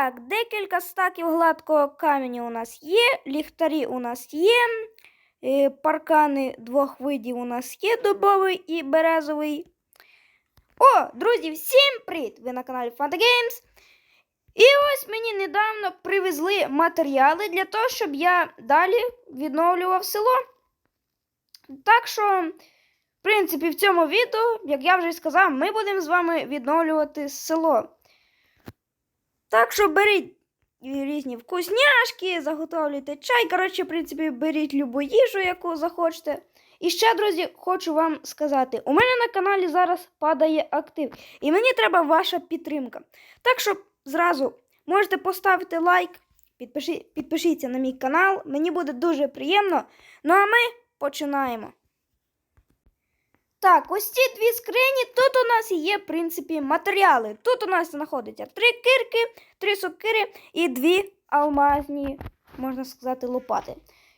Так, декілька стаків гладкого каменю у нас є, ліхтарі у нас є, е, паркани двох видів у нас є дубовий і березовий. О, друзі, всім привіт! Ви на каналі Fanta Games. І ось мені недавно привезли матеріали для того, щоб я далі відновлював село. Так що, в принципі, в цьому відео, як я вже сказав, ми будемо з вами відновлювати село. Так що беріть різні вкусняшки, заготовлюйте чай. Коротше, в принципі, беріть любу їжу, яку захочете. І ще, друзі, хочу вам сказати: у мене на каналі зараз падає актив, і мені треба ваша підтримка. Так що зразу можете поставити лайк, підпиші, підпишіться на мій канал, мені буде дуже приємно. Ну а ми починаємо. Так, ось ці дві скрині. Тут у нас є, в принципі, матеріали. Тут у нас знаходяться три кирки, три сокири і дві алмазні, можна сказати, лопати.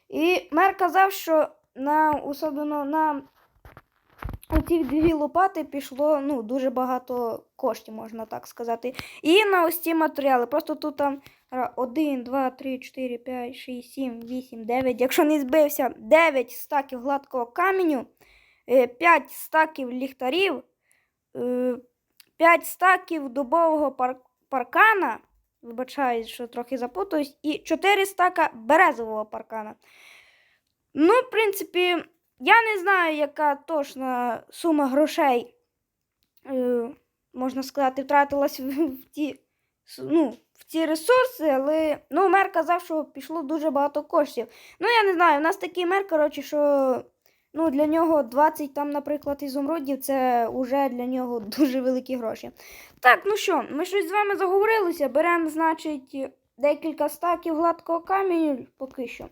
І мер казав, що на особливо на оці дві лопати пішло ну, дуже багато коштів, можна так сказати. І на ось ці матеріали. Просто тут там 1, 2, 3, 4, 5, 6, 7, 8, 9. Якщо не збився, 9 стаків гладкого каменю. 5 стаків ліхтарів, 5 стаків дубового пар паркана. Вибачаюсь, що трохи запутаюсь, і 4 стака березового паркана. Ну, в принципі, я не знаю, яка точна сума грошей, е, можна сказати, втратилась в ті ну, в ці ресурси, але ну, мер казав, що пішло дуже багато коштів. Ну, я не знаю, у нас такий мер, коротше, що. Ну, для нього 20 там, наприклад, ізумрудів це вже для нього дуже великі гроші. Так, ну що, ми щось з вами заговорилися. Беремо, значить, декілька стаків гладкого каменю поки що.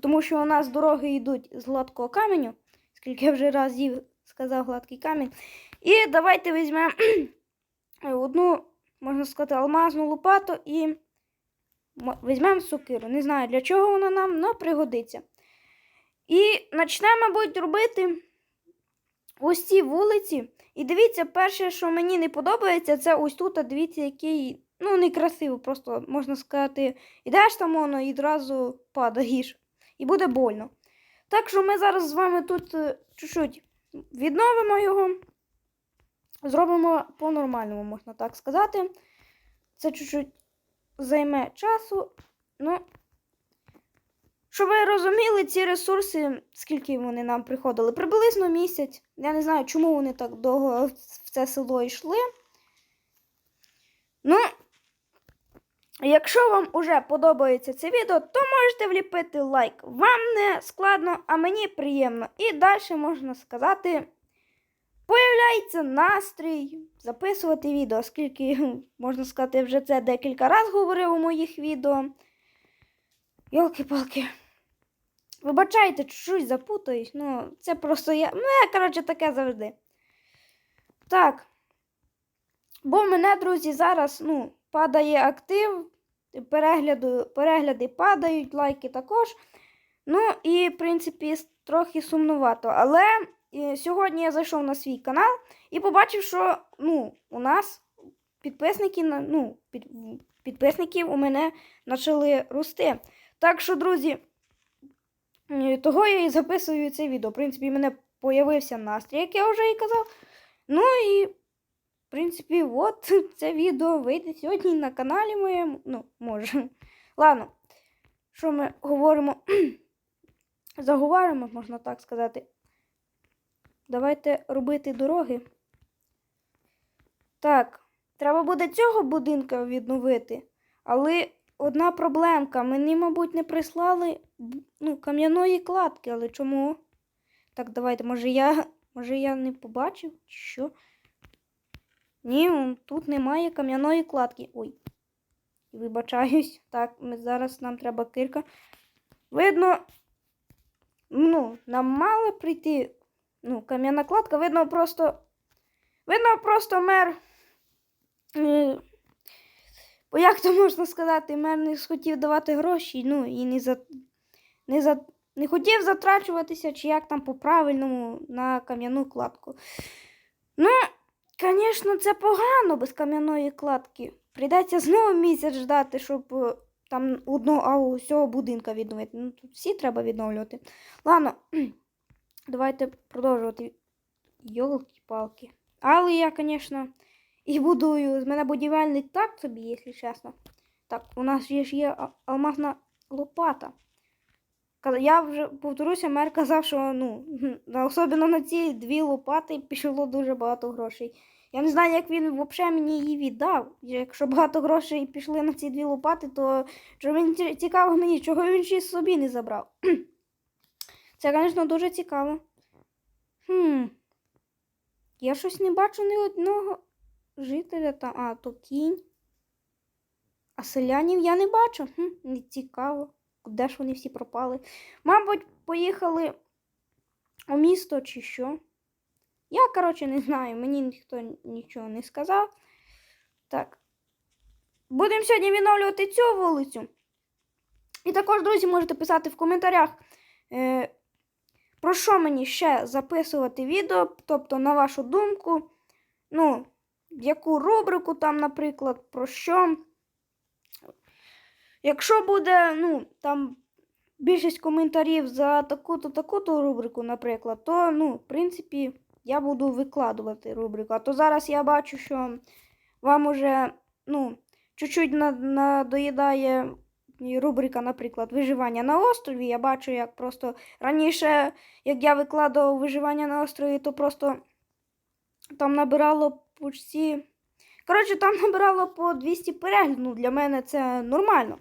Тому що у нас дороги йдуть з гладкого каменю, скільки я вже разів сказав гладкий камінь. І давайте візьмемо одну, можна сказати, алмазну лопату і візьмемо сокиру. Не знаю, для чого вона нам, але пригодиться. І почнемо, мабуть, робити ось ці вулиці. І дивіться, перше, що мені не подобається, це ось тут, а дивіться, який ну, некрасиво, просто можна сказати, ідеш там воно і одразу падаєш. І буде больно. Так що ми зараз з вами тут е, чуть-чуть відновимо його. Зробимо по-нормальному, можна так сказати. Це чуть-чуть займе часу. Ну, щоб ви розуміли, ці ресурси, скільки вони нам приходили, приблизно місяць. Я не знаю, чому вони так довго в це село йшли. Ну, якщо вам уже подобається це відео, то можете вліпити лайк. Вам не складно, а мені приємно. І далі можна сказати, появляється настрій записувати відео, оскільки, можна сказати, вже це декілька разів говорив у моїх відео. Йолки-палки. Вибачайте, чуть-чуть запутаюсь, ну, це просто я. Ну, я, коротше, таке завжди. Так. Бо в мене, друзі, зараз, ну, падає актив, перегляду, перегляди падають, лайки також. Ну, і, в принципі, трохи сумнувато. Але і, сьогодні я зайшов на свій канал і побачив, що ну, у нас підписники, ну, під, підписників у мене почали рости. Так що, друзі, того я і записую це відео. В принципі, в мене появився настрій, як я вже і казав. Ну і, в принципі, от це відео вийде сьогодні на каналі моєму. Ну, може. Ладно, що ми говоримо? Заговоримо, можна так сказати. Давайте робити дороги. Так, треба буде цього будинка відновити, але одна проблемка. Мені, мабуть, не прислали ну, кам'яної кладки, але чому? Так, давайте, може я може я не побачив? Що? Ні, тут немає кам'яної кладки. Ой. Вибачаюсь. Так, ми зараз нам треба кирка. Видно, ну, нам мало прийти. Ну, кам'яна кладка, видно, просто. Видно, просто мер. Бо як то можна сказати, мер не схотів давати гроші, ну і не за, не, за, не хотів затрачуватися, чи як там по-правильному на кам'яну кладку. Ну, звісно, це погано без кам'яної кладки. Прийдеться знову місяць ждати, щоб е, там одного а усього будинка відновити. Ну, тут всі треба відновлювати. Ладно, давайте продовжувати. Йолки-палки. Але я, звісно, і будую. З мене будівельник так собі, якщо чесно. Так, у нас ж є алмазна лопата. Я вже повторюся, мер казав, що ну, особливо на ці дві лопати пішло дуже багато грошей. Я не знаю, як він взагалі мені її віддав. Якщо багато грошей пішли на ці дві лопати, то що він цікаво мені, чого він ще собі не забрав. Це, звісно, дуже цікаво. Хм. Я щось не бачу ні одного жителя там. А, то кінь. А селянів я не бачу. Хм, не цікаво. Де ж вони всі пропали? Мабуть, поїхали у місто чи що. Я, коротше, не знаю, мені ніхто нічого не сказав. Так. Будемо сьогодні відновлювати цю вулицю. І також, друзі, можете писати в коментарях, е, про що мені ще записувати відео, тобто, на вашу думку, ну, яку рубрику там, наприклад, про що. Якщо буде, ну, там більшість коментарів за таку-то, таку-то рубрику, наприклад, то, ну, в принципі, я буду викладувати рубрику. А то зараз я бачу, що вам уже, ну, чуть-чуть надоїдає рубрика, наприклад, виживання на острові. Я бачу, як просто раніше, як я викладав виживання на острові, то просто там набирало почти. Коротше, там набирало по 200 переглядів. Ну, для мене це нормально.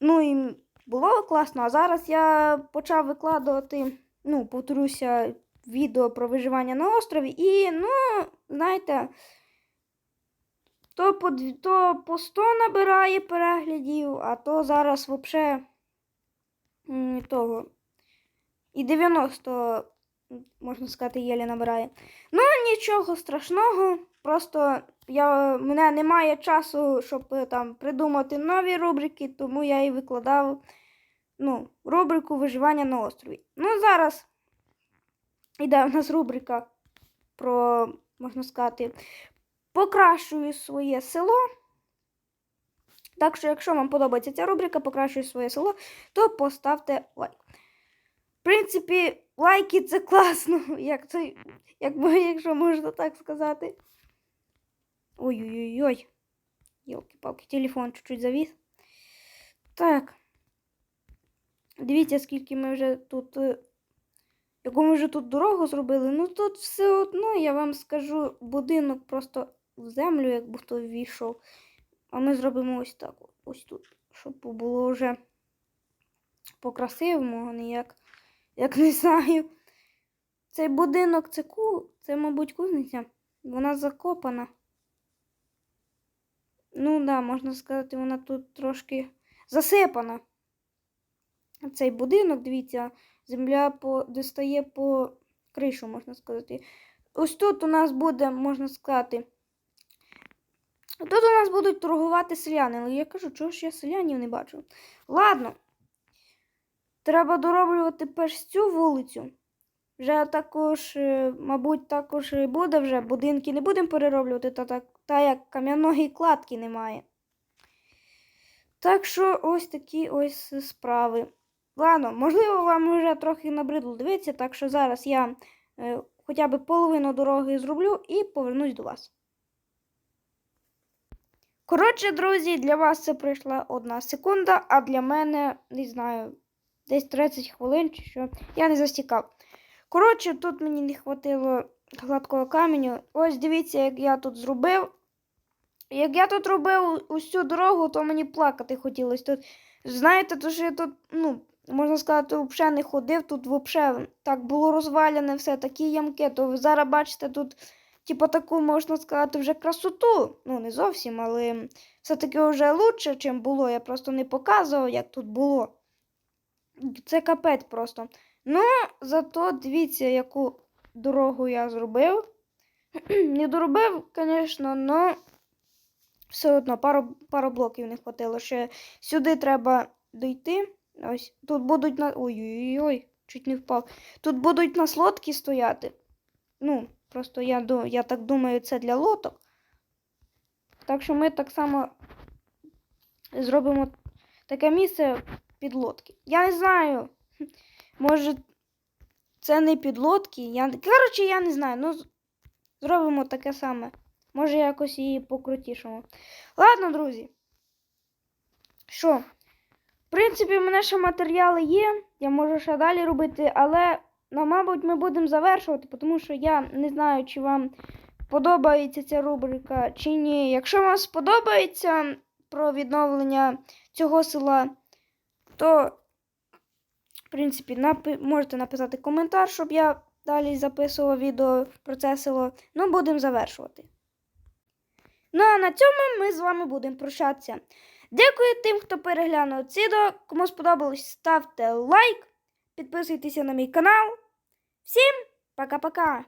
Ну і було класно. А зараз я почав викладувати, ну, повторюся, відео про виживання на острові. І, ну, знаєте, то по, то по 100 набирає переглядів, а то зараз взагалі того. І 90, можна сказати, єлі набирає. Ну, нічого страшного. Просто я, мене немає часу, щоб е, там придумати нові рубрики, тому я і викладав ну, рубрику виживання на острові. Ну, зараз іде в нас рубрика про, можна сказати, покращую своє село. Так що, якщо вам подобається ця рубрика Покращую своє село, то поставте лайк. В принципі, лайки це класно, як це, якби, якщо можна так сказати. Ой-ой-ой. Йолки-палки, телефон чуть-чуть завіс. Так. Дивіться, скільки ми вже тут. е, Яку ми вже тут дорогу зробили. Ну тут все одно, я вам скажу, будинок просто в землю, як будто ввійшов. А ми зробимо ось так. Ось тут. Щоб було вже по-красивому, а не як, як не знаю. Цей будинок це ку. Це, мабуть, кузниця. Вона закопана. Ну, да, можна сказати, вона тут трошки засипана. Цей будинок, дивіться, земля по, достає по кришу, можна сказати. Ось тут у нас буде, можна сказати. Тут у нас будуть торгувати селяни. Але я кажу, чого ж я селянів не бачу. Ладно. Треба дороблювати перш цю вулицю. Вже також, е, мабуть, також і буде вже. Будинки не будемо перероблювати, та, так, та як кам'яної кладки немає. Так що ось такі ось справи. Ладно, можливо, вам вже трохи набридло дивитися, так що зараз я е, хоча б половину дороги зроблю і повернусь до вас. Коротше, друзі, для вас це пройшла одна секунда, а для мене, не знаю, десь 30 хвилин чи що. Я не застікав. Коротше, тут мені не хватило гладкого каменю. Ось дивіться, як я тут зробив. Як я тут робив усю дорогу, то мені плакати хотілося. Тут, знаєте, то що я тут, ну, можна сказати, взагалі не ходив, тут взагалі так було розвалене все, такі ямки, то ви зараз бачите тут, типу, таку, можна сказати, вже красоту. Ну, не зовсім, але все-таки вже лучше, чим було. Я просто не показував, як тут було. Це капець просто. Ну, зато дивіться, яку дорогу я зробив. Не доробив, звісно, але все одно пару, пару блоків не хватило. Ще сюди треба дойти. Ось тут будуть на. Ой-ой-ой, чуть не впав. Тут будуть на лодки стояти. Ну, просто я, я так думаю, це для лодок. Так що ми так само зробимо таке місце підлодки. Я не знаю. Може, це не підлодки. Я... Коротше, я не знаю. Ну, зробимо таке саме. Може, якось її покрутішимо. Ладно, друзі. Що? В принципі, в мене ще матеріали є. Я можу ще далі робити, але, ну, мабуть, ми будемо завершувати, тому що я не знаю, чи вам подобається ця рубрика чи ні. Якщо вам сподобається про відновлення цього села, то, в принципі, напи- можете написати коментар, щоб я далі записував відео про це село. Ну, будемо завершувати. Ну а на цьому ми з вами будемо прощатися. Дякую тим, хто переглянув це відео. Кому сподобалось, ставте лайк, підписуйтеся на мій канал. Всім пока-пока!